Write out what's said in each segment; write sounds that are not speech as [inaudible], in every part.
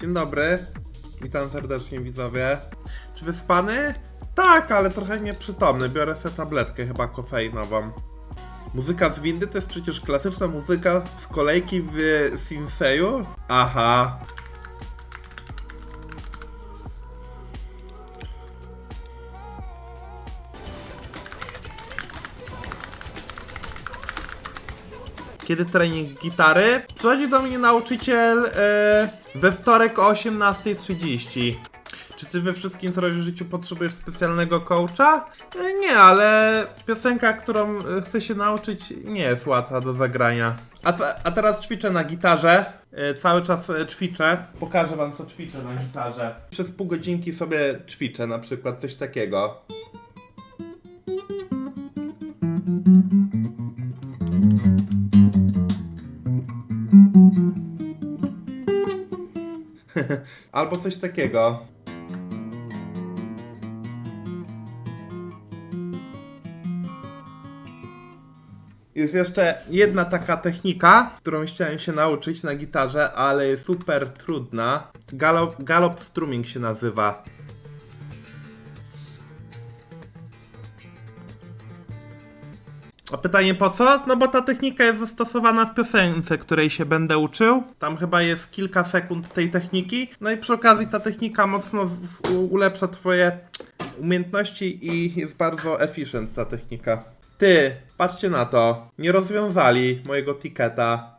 Dzień dobry. Witam serdecznie widzowie. Czy wyspany? Tak, ale trochę nieprzytomny. Biorę sobie tabletkę chyba kofeinową. Muzyka z windy to jest przecież klasyczna muzyka z kolejki w Sinseju? Aha. Kiedy trening gitary? Przychodzi do mnie nauczyciel e, we wtorek o 18.30. Czy ty we wszystkim, co robisz w życiu, potrzebujesz specjalnego coacha? E, nie, ale piosenka, którą e, chcę się nauczyć, nie jest łatwa do zagrania. A, a teraz ćwiczę na gitarze. E, cały czas ćwiczę. Pokażę wam, co ćwiczę na gitarze. Przez pół godzinki sobie ćwiczę, na przykład coś takiego. [laughs] Albo coś takiego. Jest jeszcze jedna taka technika, którą chciałem się nauczyć na gitarze, ale jest super trudna. Galop, galop strumming się nazywa. A pytanie po co? No bo ta technika jest zastosowana w piosence, której się będę uczył. Tam chyba jest kilka sekund tej techniki. No i przy okazji ta technika mocno ulepsza twoje umiejętności i jest bardzo efficient ta technika. Ty, patrzcie na to. Nie rozwiązali mojego tiketa.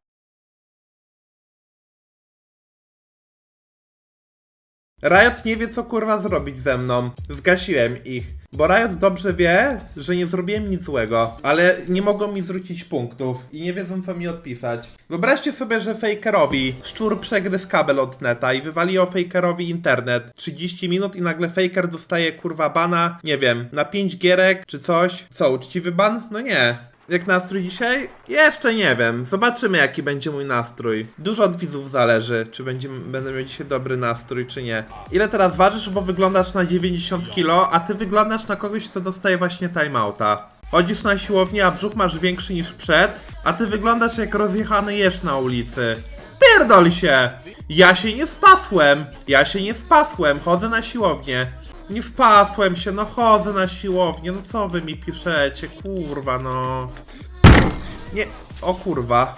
Riot nie wie, co kurwa zrobić ze mną. Zgasiłem ich. Bo Riot dobrze wie, że nie zrobiłem nic złego, ale nie mogą mi zwrócić punktów i nie wiedzą, co mi odpisać. Wyobraźcie sobie, że fakerowi szczur przegryzł kabel od neta i wywaliło fakerowi internet. 30 minut i nagle faker dostaje kurwa bana, nie wiem, na 5 gierek czy coś. Co, uczciwy ban? No nie. Jak nastrój dzisiaj? Jeszcze nie wiem. Zobaczymy, jaki będzie mój nastrój. Dużo od widzów zależy, czy będzie, będę miał dzisiaj dobry nastrój, czy nie. Ile teraz ważysz, bo wyglądasz na 90 kg, a ty wyglądasz na kogoś, kto dostaje właśnie timeouta. Chodzisz na siłownię, a brzuch masz większy niż przed, a ty wyglądasz jak rozjechany jesz na ulicy. Pierdol się! Ja się nie spasłem! Ja się nie spasłem, chodzę na siłownię. Nie spasłem się, no chodzę na siłownię, no co wy mi piszecie, kurwa no. Nie, o kurwa.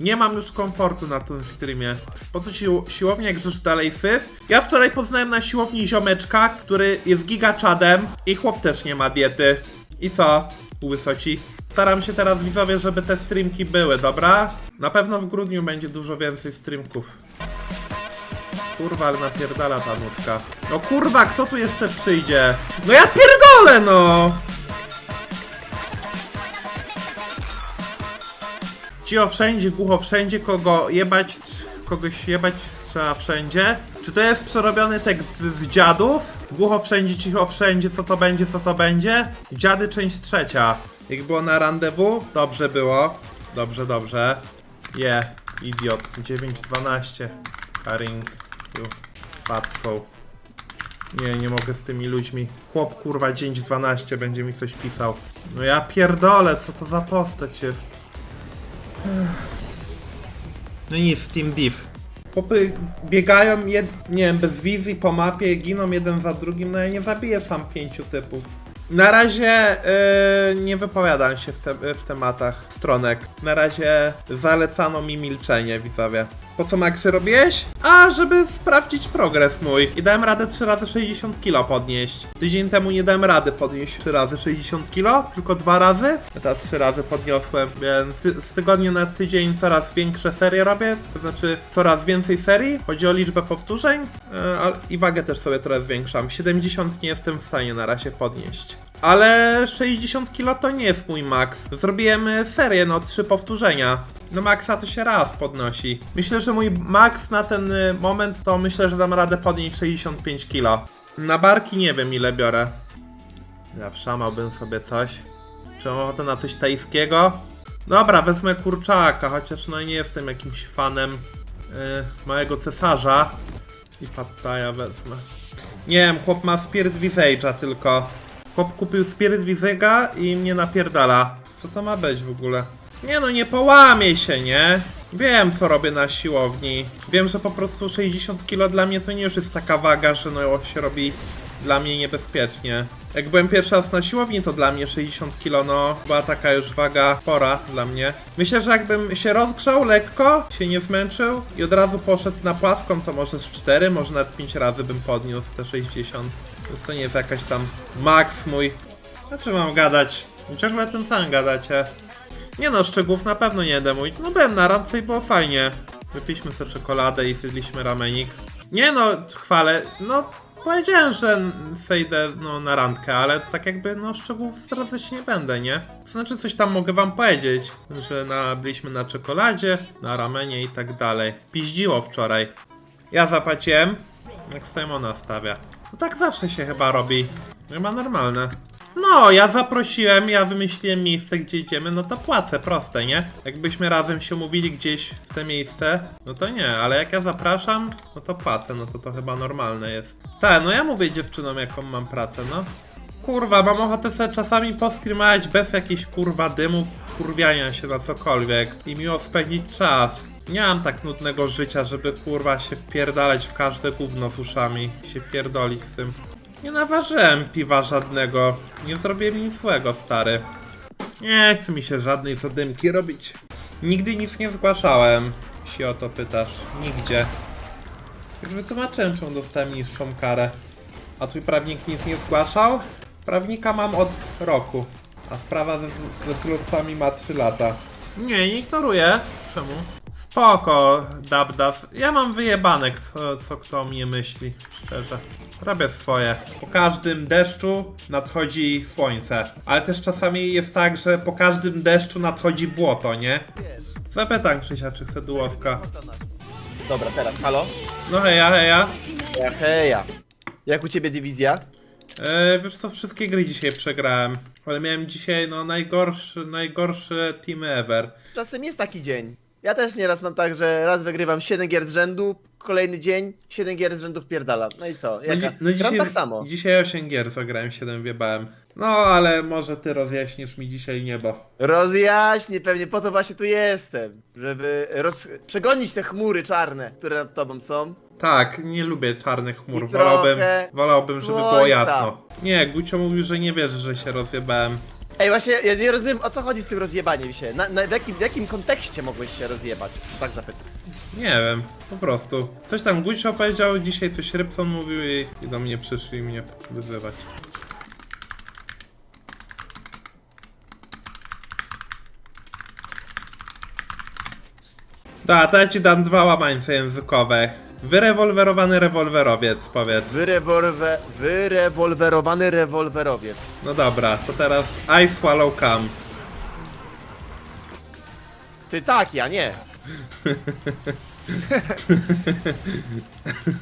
Nie mam już komfortu na tym streamie. Po co sił siłownia, jak żeś dalej syf? Ja wczoraj poznałem na siłowni ziomeczka, który jest gigaczadem i chłop też nie ma diety. I co, łysoci? Staram się teraz widzowie, żeby te streamki były, dobra? Na pewno w grudniu będzie dużo więcej streamków. Kurwa, ale napierdala ta nutka. No kurwa, kto tu jeszcze przyjdzie? No ja pierdolę, no! Cio wszędzie, głucho wszędzie, kogo jebać, kogoś jebać trzeba wszędzie. Czy to jest przerobiony tekst z, z dziadów? Głucho wszędzie, cicho wszędzie, co to będzie, co to będzie? Dziady, część trzecia. Jak było na randewu? Dobrze było. Dobrze, dobrze. Je, yeah, idiot. 9-12. Haring. Fatso. Nie, nie mogę z tymi ludźmi. Chłop kurwa 9-12 będzie mi coś pisał. No ja pierdolę, co to za postać jest. No nic, Team Div. Chłopy biegają, jed, nie wiem, bez wizji po mapie, giną jeden za drugim, no ja nie zabiję sam pięciu typów. Na razie yy, nie wypowiadam się w, te, w tematach stronek. Na razie zalecano mi milczenie, widzowie. Po co Maxy robiłeś? A, żeby sprawdzić progres mój. I dałem radę 3 razy 60 kg podnieść. Tydzień temu nie dałem rady podnieść 3 razy 60 kg, tylko dwa razy. Ja teraz 3 razy podniosłem, więc ty, z tygodnia na tydzień coraz większe serie robię. To znaczy coraz więcej serii. Chodzi o liczbę powtórzeń yy, a- i wagę też sobie coraz zwiększam. 70 nie jestem w stanie na razie podnieść. Ale 60 kg to nie jest mój max. Zrobiłem y, serię, no trzy powtórzenia. No maxa to się raz podnosi. Myślę, że mój max na ten y, moment to myślę, że dam radę podnieść 65 kg. Na barki nie wiem ile biorę. Ja wszamałbym sobie coś. Czy mam ochotę na coś tajskiego? Dobra, wezmę kurczaka, chociaż no nie jestem jakimś fanem y, małego cesarza. I pattaja wezmę. Nie wiem, chłop ma Spirit Visage'a tylko. Chłop kupił Visage'a i mnie napierdala. Co to ma być w ogóle? Nie no, nie połamie się, nie? Wiem, co robię na siłowni. Wiem, że po prostu 60 kg dla mnie to nie już jest taka waga, że no się robi dla mnie niebezpiecznie. Jak byłem pierwszy raz na siłowni, to dla mnie 60 kg no była taka już waga pora dla mnie. Myślę, że jakbym się rozgrzał lekko, się nie zmęczył i od razu poszedł na płaską, to może z 4, może nawet 5 razy bym podniósł te 60. To nie jest jakaś tam maks mój. O czym mam gadać? Ciągle ten sam gadacie. Nie no, szczegółów na pewno nie będę mówić. No byłem na randce i było fajnie. Wypiliśmy sobie czekoladę i zjedliśmy ramenik. Nie no, chwalę. No, powiedziałem, że wejdę no, na randkę, ale tak jakby no szczegółów zdradzać nie będę, nie? To znaczy coś tam mogę wam powiedzieć, że na, byliśmy na czekoladzie, na ramenie i tak dalej. Piździło wczoraj. Ja zapłaciłem, jak Simona stawia. No tak zawsze się chyba robi. Chyba normalne. No, ja zaprosiłem, ja wymyśliłem miejsce, gdzie idziemy, no to płacę, proste, nie? Jakbyśmy razem się umówili gdzieś w te miejsce, no to nie, ale jak ja zapraszam, no to płacę, no to to chyba normalne jest. Tak, no ja mówię dziewczynom, jaką mam pracę, no. Kurwa, mam ochotę sobie czasami postreamować bez jakichś kurwa dymów, kurwiania się na cokolwiek i miło spędzić czas. Nie mam tak nudnego życia, żeby kurwa się wpierdalać w każde gówno z uszami, się pierdolić z tym. Nie naważyłem piwa żadnego, nie zrobiłem nic złego, stary. Nie chce mi się żadnej zadymki robić. Nigdy nic nie zgłaszałem, jeśli o to pytasz. Nigdzie. Już wytłumaczyłem, czemu dostałem niższą karę. A twój prawnik nic nie zgłaszał? Prawnika mam od roku, a sprawa ze, ze ma 3 lata. Nie, nie ignoruję. Czemu? Spoko, Dabdas. Ja mam wyjebanek, co, co kto o mnie myśli, szczerze. Robię swoje. Po każdym deszczu nadchodzi słońce. Ale też czasami jest tak, że po każdym deszczu nadchodzi błoto, nie? Zapytam Krzysia, czy chce dułowka. Dobra, teraz, halo? No heja, heja. Ja, heja. Jak u ciebie dywizja? E, wiesz co, wszystkie gry dzisiaj przegrałem. Ale miałem dzisiaj, no, najgorszy, najgorsze teamy ever. Czasem jest taki dzień. Ja też nieraz mam tak, że raz wygrywam 7 gier z rzędu, kolejny dzień 7 gier z rzędu wpierdalam. No i co? Jaka? dzi- Gram dzisiaj, tak samo. Dzisiaj 8 gier zagrałem, 7 wiebałem. No, ale może ty rozjaśnisz mi dzisiaj niebo. Rozjaśnię pewnie, po co właśnie tu jestem. Żeby roz... przegonić te chmury czarne, które nad tobą są. Tak, nie lubię czarnych chmur. I Wolałbym, trochę wolałbym, żeby było słońca. jasno. Nie, Gucio mówił, że nie wierzy, że się rozjebałem. Ej, właśnie, ja nie rozumiem, o co chodzi z tym rozjebaniem się. Na, na, w, jakim, w jakim kontekście mogłeś się rozjebać? Tak zapytam. Nie wiem, po prostu. Coś tam Gucio powiedział, dzisiaj coś Rybson mówił i, i do mnie przyszli mnie wyzywać. Da, to ja ci dam dwa łamańce językowe. Wyrewolwerowany rewolwerowiec, powiedz. Wyrewolwe... Wyrewolwerowany rewolwerowiec. No dobra, to teraz I swallow cam. Ty tak, ja nie.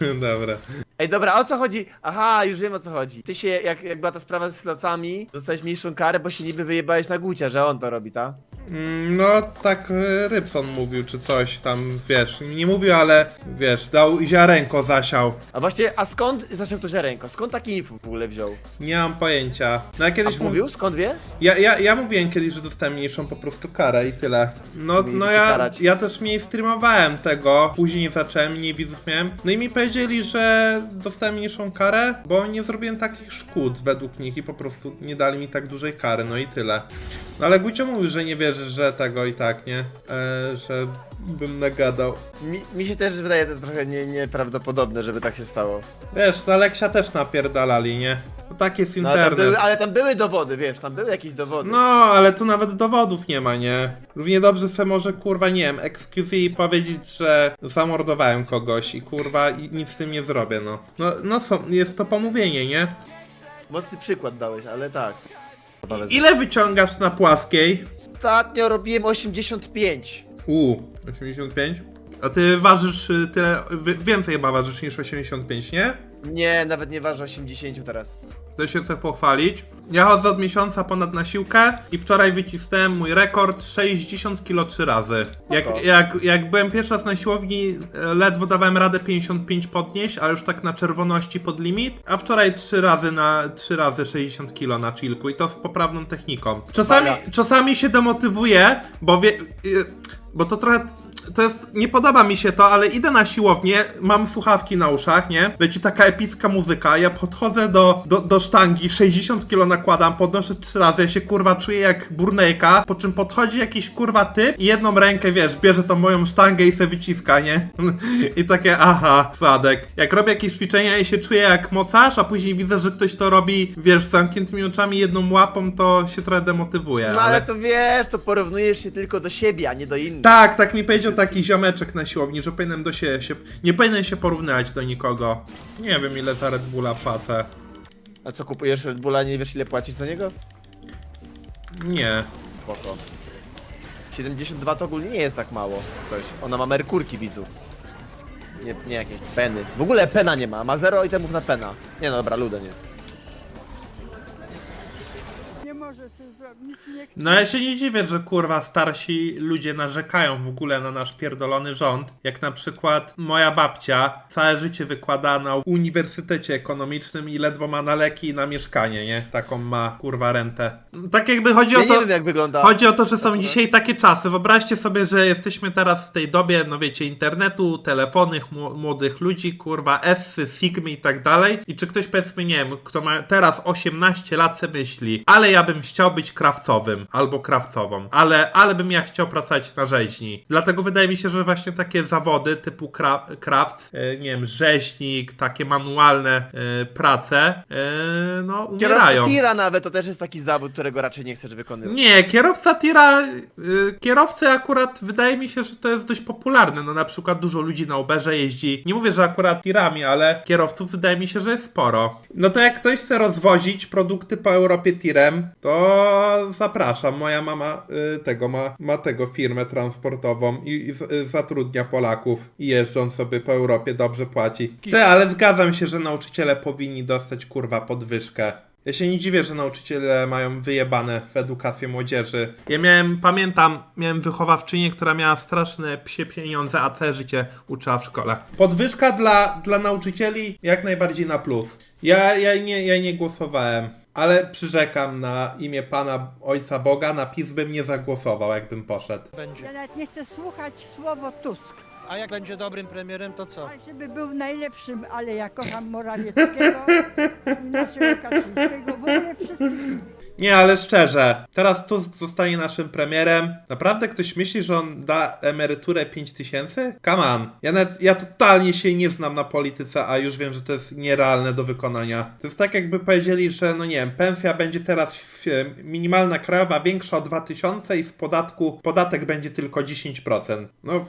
[laughs] dobra. Ej, dobra, o co chodzi? Aha, już wiem o co chodzi. Ty się, jak, jak była ta sprawa z slotami, dostałeś mniejszą karę, bo się niby wyjebałeś na gucia, że on to robi, ta? Mm, No, tak y, Rybson mówił, czy coś tam, wiesz, nie mówił, ale wiesz, dał ziarenko zasiał. A właśnie, a skąd, zaczął to ziarenko, skąd taki info w ogóle wziął? Nie mam pojęcia. No ja A kiedyś mu- mówił, skąd wie? Ja, ja, ja mówiłem kiedyś, że dostałem mniejszą po prostu karę i tyle. No, Mieli no ja, karać. ja też mniej streamowałem tego, później zacząłem, mniej widzów miałem. No i mi powiedzieli, że dostałem mniejszą karę, bo nie zrobiłem takich szkód według nich i po prostu nie dali mi tak dużej kary, no i tyle. No ale Gucio mówił, że nie że tego i tak, nie? E, że bym nagadał. Mi, mi się też wydaje to trochę nie, nieprawdopodobne, żeby tak się stało. Wiesz, to Aleksia też napierdalali, nie? No tak jest No, ale, tam internet. były, ale tam były dowody, wiesz, tam były jakieś dowody. No, ale tu nawet dowodów nie ma, nie? Równie dobrze se może, kurwa, nie wiem, excuse powiedzieć, że zamordowałem kogoś i kurwa i nic z tym nie zrobię, no. No, no są, jest to pomówienie, nie? Mocny przykład dałeś, ale tak. Ile wyciągasz na płaskiej? Ostatnio robiłem 85. U, 85? A ty ważysz y, tyle, wy- więcej chyba ważysz niż 85, nie? Nie, nawet nie ważę 80 teraz. To się chcę pochwalić. Ja chodzę od miesiąca ponad na siłkę i wczoraj wycisnąłem mój rekord 60 kg 3 razy. Jak, jak, jak byłem pierwszy raz na siłowni, e, ledwo dawałem radę 55 podnieść, ale już tak na czerwoności pod limit, a wczoraj 3 razy na 3 razy 60 kg na chillku i to z poprawną techniką. Czasami, czasami się demotywuję, bo wie, y, bo to trochę to jest, nie podoba mi się to, ale idę na siłownię, mam słuchawki na uszach, nie? Leci taka epicka muzyka, ja podchodzę do, do, do sztangi, 60 kg nakładam, podnoszę trzy razy, ja się kurwa czuję jak burnejka, po czym podchodzi jakiś kurwa typ i jedną rękę, wiesz, bierze tą moją sztangę i se wyciska, nie? [laughs] I takie, aha, Sadek. Jak robię jakieś ćwiczenia i się czuję jak mocarz, a później widzę, że ktoś to robi, wiesz, z zamkniętymi oczami, jedną łapą, to się trochę demotywuje, No ale to wiesz, to porównujesz się tylko do siebie, a nie do innych. tak, tak mi powiedział taki ziomeczek na siłowni, że powinienem do siebie się... Nie powinien się porównywać do nikogo. Nie wiem ile za Red Bulla płacę. A co, kupujesz Red Bulla, nie wiesz ile płacisz za niego? Nie. Spoko. 72 to ogólnie nie jest tak mało. Coś. Ona ma merkurki widzów. Nie, nie jakieś peny. W ogóle pena nie ma, ma zero itemów na pena. Nie no dobra, ludę nie. Nie może sobie zrobić, nic nie chce. No ja się nie dziwię, że kurwa starsi ludzie narzekają w ogóle na nasz pierdolony rząd. Jak na przykład moja babcia całe życie wykłada na Uniwersytecie Ekonomicznym i ledwo ma na leki i na mieszkanie, nie? Taką ma kurwa rentę. Tak jakby chodzi Ja o nie to... wiem jak wygląda. Chodzi o to, że są dzisiaj takie czasy. Wyobraźcie sobie, że jesteśmy teraz w tej dobie, no wiecie, internetu, telefony, mł- młodych ludzi, kurwa, Essy, Figmy i tak dalej. I czy ktoś, powiedzmy, nie wiem, kto ma teraz 18 lat, se myśli, ale ja bym chciał być krawcowym albo krawcową, ale, ale bym ja chciał pracować na rzeźni. Dlatego wydaje mi się, że właśnie takie zawody typu kra kraft, e, nie wiem, rzeźnik, takie manualne e, prace, e, no, umierają. Kierowca tira nawet to też jest taki zawód, którego raczej nie chcesz wykonywać. Nie, kierowca tira, y, kierowcy akurat wydaje mi się, że to jest dość popularne. No na przykład dużo ludzi na Uberze jeździ. Nie mówię, że akurat tirami, ale kierowców wydaje mi się, że jest sporo. No to jak ktoś chce rozwozić produkty po Europie tirem, to zapraszam. Moja mama y, tego ma, ma tego firmę transportową i, i z, y, zatrudnia Polaków i jeżdżą sobie po Europie, dobrze płaci. Ty, ale zgadzam się, że nauczyciele powinni dostać kurwa podwyżkę. Ja się nie dziwię, że nauczyciele mają wyjebane w edukację młodzieży. Ja miałem, pamiętam, miałem wychowawczynię, która miała straszne psie pieniądze, a całe życie uczyła w szkole. Podwyżka dla, dla nauczycieli jak najbardziej na plus. Ja, ja, nie, ja nie głosowałem, ale przyrzekam na imię Pana Ojca Boga, na PiS bym nie zagłosował, jakbym poszedł. będzie. Ja nawet nie chcę słuchać słowo Tusk. A jak będzie dobrym premierem, to co? Tak, żeby był najlepszym, ale ja kocham Morawieckiego i naszego Kaczyńskiego, w ogóle wszystkich. Nie, ale szczerze, teraz Tusk zostanie naszym premierem. Naprawdę ktoś myśli, że on da emeryturę 5000? Come on. Ja, nawet, ja totalnie się nie znam na polityce, a już wiem, że to jest nierealne do wykonania. To jest tak jakby powiedzieli, że no nie wiem, pensja będzie teraz w- minimalna krajowa większa o 2000 i z podatku podatek będzie tylko 10%. No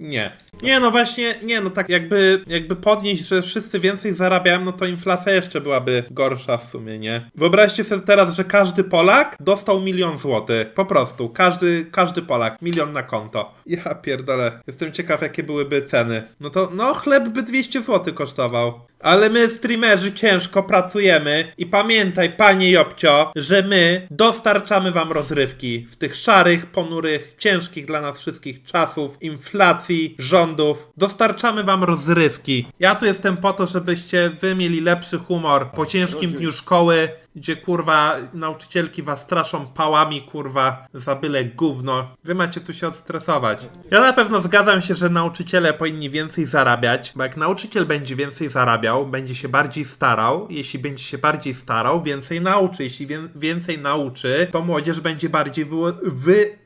nie. Nie, no właśnie, nie, no tak jakby, jakby podnieść, że wszyscy więcej zarabiają, no to inflacja jeszcze byłaby gorsza w sumie, nie? Wyobraźcie sobie teraz, że każdy Polak dostał milion złotych. Po prostu, każdy, każdy Polak, milion na konto. Ja pierdolę, jestem ciekaw jakie byłyby ceny. No to, no chleb by 200 złotych kosztował. Ale my, streamerzy, ciężko pracujemy i pamiętaj, panie Jobcio, że my dostarczamy wam rozrywki w tych szarych, ponurych, ciężkich dla nas wszystkich czasów, inflacji, rządów. Dostarczamy wam rozrywki. Ja tu jestem po to, żebyście wy mieli lepszy humor po ciężkim dniu szkoły, gdzie kurwa nauczycielki was straszą pałami, kurwa, za byle gówno. Wy macie tu się odstresować. Ja na pewno zgadzam się, że nauczyciele powinni więcej zarabiać, bo jak nauczyciel będzie więcej zarabiał, będzie się bardziej starał, jeśli będzie się bardziej starał, więcej nauczy. Jeśli wię- więcej nauczy, to młodzież będzie bardziej wy, wy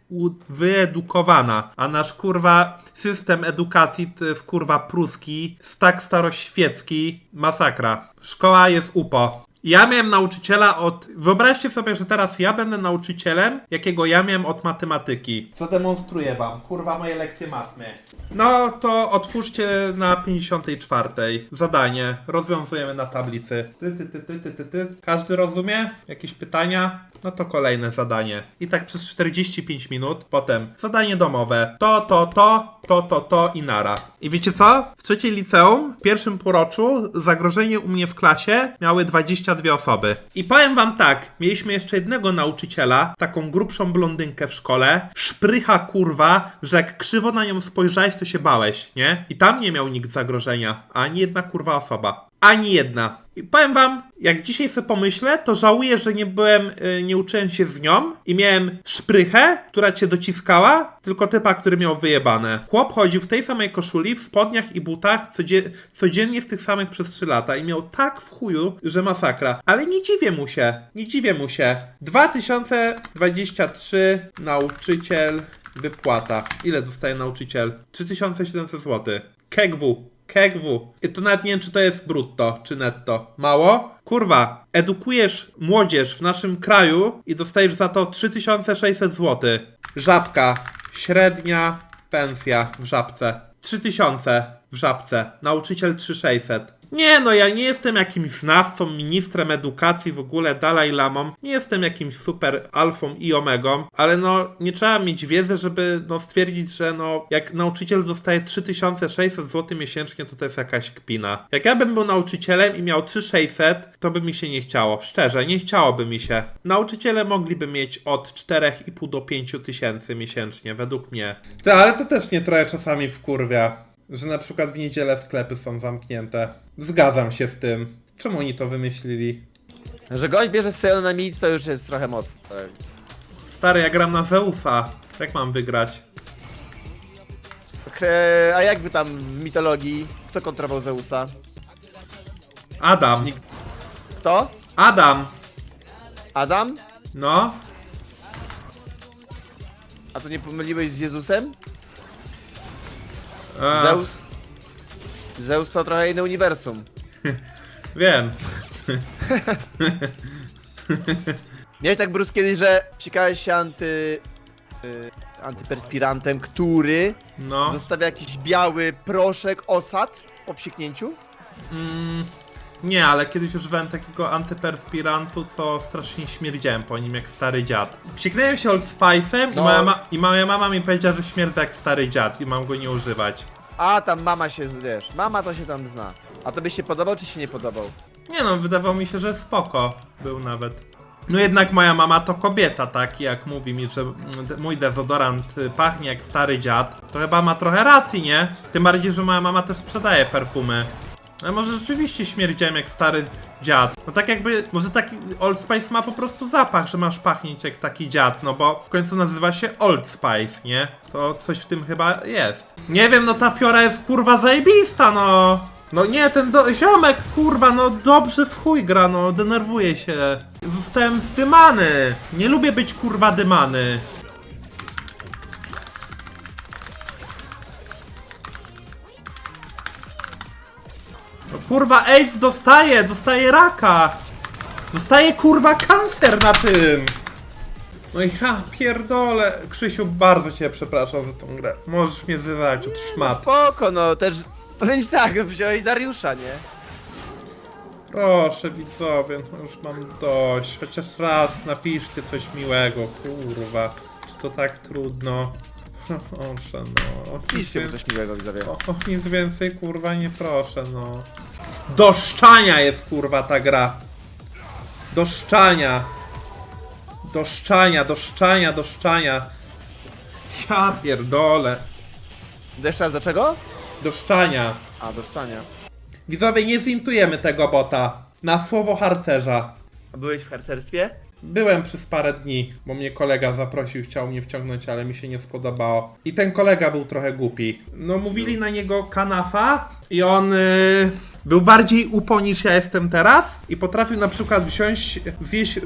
wyedukowana, a nasz kurwa system edukacji jest kurwa pruski, tak staroświecki, masakra. Szkoła jest upo. Ja miałem nauczyciela od. Wyobraźcie sobie, że teraz ja będę nauczycielem, jakiego ja miałem od matematyki. Zademonstruję wam, kurwa, moje lekcje matmy. No to otwórzcie na 54. Zadanie. Rozwiązujemy na tablicy. Ty, ty, ty, ty, ty, ty, ty. Każdy rozumie? Jakieś pytania? No to kolejne zadanie. I tak przez 45 minut. Potem zadanie domowe. To, to, to, to, to, to i nara. I wiecie co? W trzeciej liceum, w pierwszym półroczu, zagrożenie u mnie w klasie miały 22 osoby. I powiem wam tak, mieliśmy jeszcze jednego nauczyciela, taką grubszą blondynkę w szkole, szprycha kurwa, że jak krzywo na nią spojrzałeś, to się bałeś, nie? I tam nie miał nikt zagrożenia, ani jedna kurwa osoba. Ani jedna. I powiem wam, jak dzisiaj sobie pomyślę, to żałuję, że nie byłem, y, nie uczyłem się z nią i miałem szprychę, która cię dociskała, tylko typa, który miał wyjebane. Chłop chodził w tej samej koszuli, w spodniach i butach codzie- codziennie w tych samych przez 3 lata i miał tak w chuju, że masakra. Ale nie dziwię mu się, nie dziwię mu się. 2023 nauczyciel wypłata. Ile dostaje nauczyciel? 3700 zł. KGW. KGW. To nawet nie wiem, czy to jest brutto, czy netto. Mało? Kurwa, edukujesz młodzież w naszym kraju i dostajesz za to 3600 zł. Żabka. Średnia pensja w żabce. 3000 w żabce. Nauczyciel 3600. Nie no, ja nie jestem jakimś znawcą, ministrem edukacji, w ogóle Dalaj Lamą. Nie jestem jakimś super alfą i omegą, ale no nie trzeba mieć wiedzy, żeby no stwierdzić, że no jak nauczyciel dostaje 3600 zł miesięcznie, to to jest jakaś kpina. Jak ja bym był nauczycielem i miał 3600, to by mi się nie chciało. Szczerze, nie chciałoby mi się. Nauczyciele mogliby mieć od 4,5 do 5 tysięcy miesięcznie, według mnie. Ty, ale to też nie trochę czasami wkurwia. Że na przykład w niedzielę sklepy są zamknięte. Zgadzam się z tym. Czemu oni to wymyślili? Że gość bierze Sejona na mid, to już jest trochę mocno. Tak. Stary, ja gram na Zeusa. Jak mam wygrać? A jak wy tam w mitologii? Kto kontrował Zeusa? Adam. Nikt. Kto? Adam. Adam? No. A to nie pomyliłeś z Jezusem? E, Zeus? Zeus to trochę inne uniwersum. [laughs] Wiem. [laughs] Miałeś tak Bruce kiedyś, że psikałeś się anty... y, antyperspirantem, który No. zostawia jakiś biały proszek, osad po psiknięciu? Mm, nie, ale kiedyś używałem takiego antyperspirantu, co strasznie śmierdziałem po nim jak stary dziad. Psiknąłem się Old Spice'em i, No. moja ma- i moja mama mi powiedziała, że śmierdzę jak stary dziad i mam go nie używać. A, tam mama się, wiesz, mama to się tam zna. A to byś się podobał, czy się nie podobał? Nie no, wydawało mi się, że spoko był nawet. No jednak moja mama to kobieta, tak? Jak mówi mi, że mm, de- mój dezodorant y, pachnie jak stary dziad, to chyba ma trochę racji, nie? Tym bardziej, że moja mama też sprzedaje perfumy. A może rzeczywiście śmierdziałem jak stary dziad. No tak jakby, może taki Old Spice ma po prostu zapach, że masz pachnieć jak taki dziad, no bo w końcu nazywa się Old Spice, nie? To coś w tym chyba jest. Nie wiem, no ta fiora jest kurwa zajebista, no! No nie, ten do... ziomek, kurwa, no dobrze w chuj gra, no denerwuję się. Zostałem zdymany. Nie lubię być kurwa dymany. Kurwa, AIDS dostaje, dostaje raka. Dostaje kurwa kancer na tym. No ja pierdolę. Krzysiu, bardzo cię przepraszam za tą grę. Możesz mnie zwywać od No szmat. spoko, no też... Powiem ci tak, wziąłeś Dariusza, nie? Proszę widzowie, no już mam dość. Chociaż raz napiszcie coś miłego, kurwa. Czy to tak trudno? Proszę, no. O nic Piszcie mu coś miłego, widzowie. O, o nic więcej, kurwa, nie proszę, no. Do szczania jest, kurwa, ta gra. Do szczania. Do szczania, do szczania, do szczania. Ja pierdolę. Jeszcze raz, dlaczego? Do szczania. A, do szczania. Widzowie, nie zintujemy tego bota. Na słowo harcerza. A byłeś w harcerstwie? Byłem przez parę dni, bo mnie kolega zaprosił, chciał mnie wciągnąć, ale mi się nie spodobało. I ten kolega był trochę głupi. No, mówili na niego kanafa i on y, był bardziej upo niż ja jestem teraz i potrafił na przykład wziąć, zjeść y,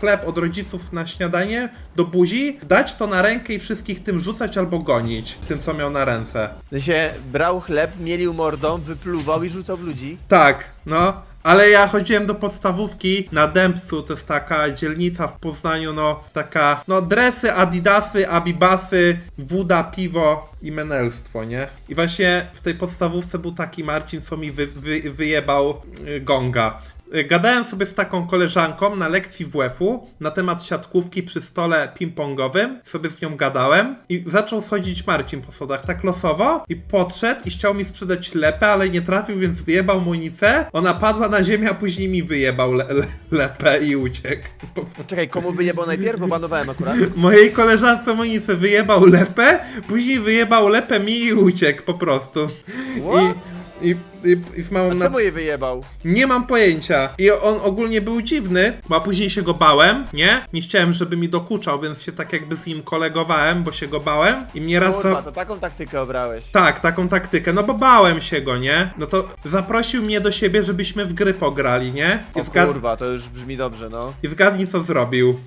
chleb od rodziców na śniadanie do buzi, dać to na rękę i wszystkich tym rzucać albo gonić, tym co miał na ręce. W się brał chleb, mielił mordą, wypluwał i rzucał w ludzi. Tak, no. Ale ja chodziłem do podstawówki na Dębcu, to jest taka dzielnica w Poznaniu, no taka, no dresy, adidasy, abibasy, woda, piwo i menelstwo, nie? I właśnie w tej podstawówce był taki Marcin, co mi wy, wy, wyjebał y, gonga. Y, Gadałem sobie z taką koleżanką na lekcji WF-u na temat siatkówki przy stole ping-pongowym. Sobie z nią gadałem i zaczął schodzić Marcin po schodach tak losowo i podszedł i chciał mi sprzedać lepę, ale nie trafił, więc wyjebał mu nicę. Ona padła na ziemię, a później mi wyjebał le, le, lepę i uciekł. No Czekaj, komu wyjebał najpierw, bo banowałem akurat. Mojej koleżance Monice wyjebał lepę, później wyjebał lepę mi i uciekł po prostu. What? I, I, i, i z mamą A na... czemu jej wyjebał? Nie mam pojęcia. I on ogólnie był dziwny, bo a później się go bałem, nie? Nie chciałem, żeby mi dokuczał, więc się tak jakby z nim kolegowałem, bo się go bałem. I mnie raz... Kurwa, to taką taktykę obrałeś. Tak, taką taktykę, no bo bałem się go, nie? No to zaprosił mnie do siebie, żebyśmy w gry pograli, nie? I, O zgad... kurwa, to już brzmi dobrze, no. I zgadnij co zrobił.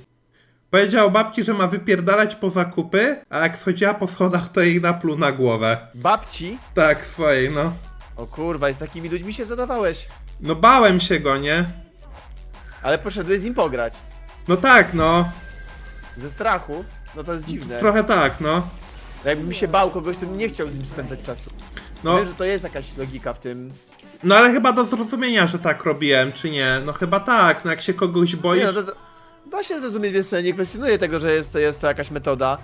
Powiedział babci, że ma wypierdalać po zakupy, a jak schodziła po schodach, to jej napluł na głowę. Babci? Tak, swojej, no. O kurwa, i z takimi ludźmi się zadawałeś. No bałem się go, nie? Ale poszedłeś z nim pograć. No tak, no. Ze strachu? No to jest dziwne. Trochę tak, no. Jakbym się bał kogoś, to bym nie chciał z nim spędzać czasu. No, Wiem, że to jest jakaś logika w tym. no ale chyba do zrozumienia, że tak robiłem, czy nie? No chyba tak, no jak się kogoś Nie, boisz, no to, to, da się zrozumieć, więc nie kwestionuję tego, że jest to, jest to jakaś metoda.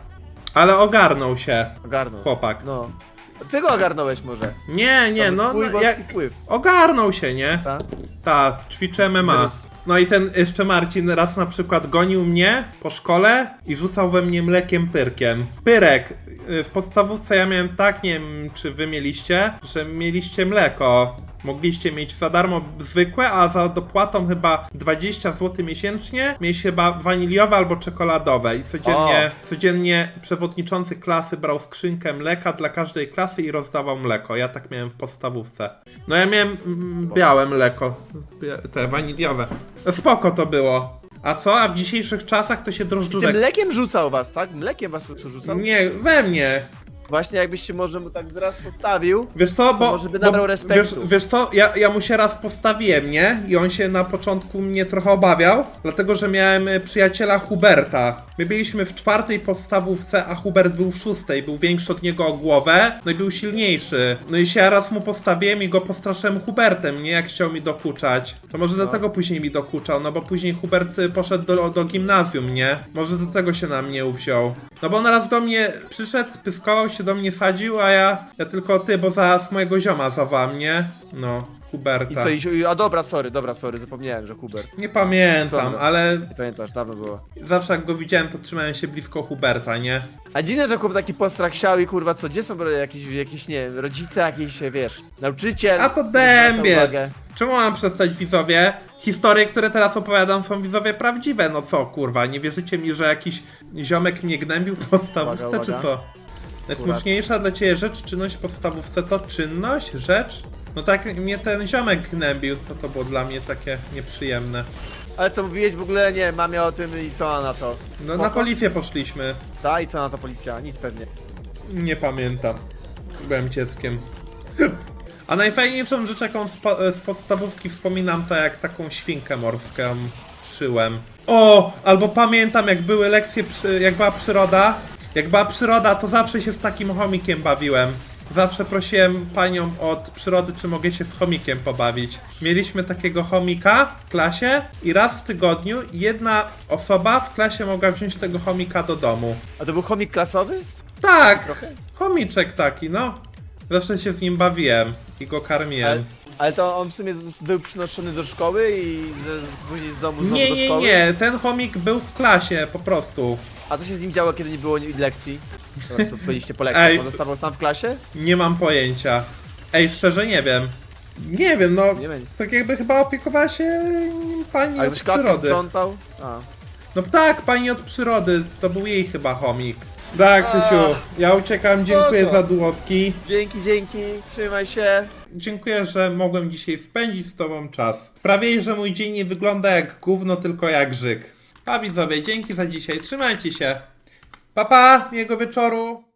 ale ogarnął się, Ogarnął. chłopak. No. Ty go ogarnąłeś może. Nie, nie, no, Twój no boski jak... wpływ, ogarnął się, nie? tak? Tak, ćwiczę MMA. Teraz- No i ten jeszcze Marcin raz na przykład gonił mnie po szkole i rzucał we mnie mlekiem pyrkiem. Pyrek. y, W podstawówce ja miałem tak, nie wiem czy wy mieliście, że mieliście mleko. Mogliście mieć za darmo zwykłe, a za dopłatą chyba 20 zł miesięcznie mieć chyba waniliowe albo czekoladowe. I codziennie, codziennie przewodniczący klasy brał skrzynkę mleka dla każdej klasy i rozdawał mleko. Ja tak miałem w podstawówce. No ja miałem mm, białe mleko, te waniliowe. Spoko to było. A co? A w dzisiejszych czasach to się Tym drożdżówek... mlekiem rzucał was, tak? Mlekiem was tu rzucał? Nie, we mnie. Właśnie jakbyś się może mu tak zaraz postawił. Wiesz co, bo... może by bo nabrał wiesz, respektu. wiesz co, ja, ja mu się raz postawiłem, nie? I on się na początku mnie trochę obawiał, dlatego że miałem y, przyjaciela Huberta. My byliśmy w czwartej podstawówce, a Hubert był w szóstej, był większy od niego o głowę, no i był silniejszy. No i się ja raz mu postawiłem i go postraszyłem Hubertem, nie? Jak chciał mi dokuczać. To może dlatego później mi dokuczał, no bo później Hubert y, poszedł do, do gimnazjum, nie? Może do tego się na mnie uwziął. No bo on raz do mnie przyszedł, pyskował się do mnie sadził, a ja, ja tylko ty, bo zaraz mojego zioma zawołam, nie? No, I Huberta. co, i, a dobra, sorry, dobra, sorry, zapomniałem, że Hubert. Nie pamiętam, ale Nie pamiętasz, dawno było. zawsze jak go widziałem, to trzymałem się blisko Huberta, nie? A dziwne, że chłop taki postrach siał i kurwa, co, gdzie są bro- jakieś, jakieś, nie wiem, rodzice, jakieś, wiesz, nauczyciel. A to który zwraca dębiec! uwagę. Czemu mam przestać widzowie? Historie, które teraz opowiadam są widzowie prawdziwe, no co kurwa, nie wierzycie mi, że jakiś ziomek mnie gnębił w podstawówce, Uwaga, czy uwaga. co? Najsmaczniejsza dla ciebie rzecz, czynność podstawówce to czynność, rzecz? No tak mnie ten ziomek gnębił, to to było dla mnie takie nieprzyjemne. Ale co, mówiłeś w ogóle, nie, mamie o tym i co ona na to? No na Spoko? policję poszliśmy. Ta i co na to policja? Nic pewnie. Nie pamiętam. Byłem dzieckiem. A najfajniejszą rzecz, jaką z, po, z podstawówki wspominam, to jak taką świnkę morską szyłem. O! Albo pamiętam, jak były lekcje, przy, jak była przyroda. Jak była przyroda, to zawsze się z takim chomikiem bawiłem. Zawsze prosiłem panią od przyrody, czy mogę się z chomikiem pobawić. Mieliśmy takiego chomika w klasie i raz w tygodniu jedna osoba w klasie mogła wziąć tego chomika do domu. A to był chomik klasowy? Tak, Trochę? chomiczek taki, no. Zawsze się z nim bawiłem i go Ale, karmiłem. ale to on w sumie był przynoszony do szkoły i z, z, później z domu znowu Nie, do nie, szkoły? nie, ten chomik był w klasie, po prostu. A co się z nim działo, kiedy nie było lekcji? Po prostu byliście po lekcji. Ej. On zostawał sam w klasie? Nie mam pojęcia. Ej, szczerze nie wiem. Nie wiem, no. Nie wiem. Tak jakby chyba opiekowała się nim pani A od ktoś klatkę przyrody. sprzątał? A. No tak, pani od przyrody, to był jej chyba chomik. Tak, Krzysiu, ja uciekam, dziękuję Spoko. za długoski. Dzięki, dzięki, trzymaj się. Dziękuję, że mogłem dzisiaj spędzić z tobą czas. Sprawię, że mój dzień nie wygląda jak gówno, tylko jak żyk. A widzowie, dzięki za dzisiaj, trzymajcie się. Pa pa, miłego wieczoru.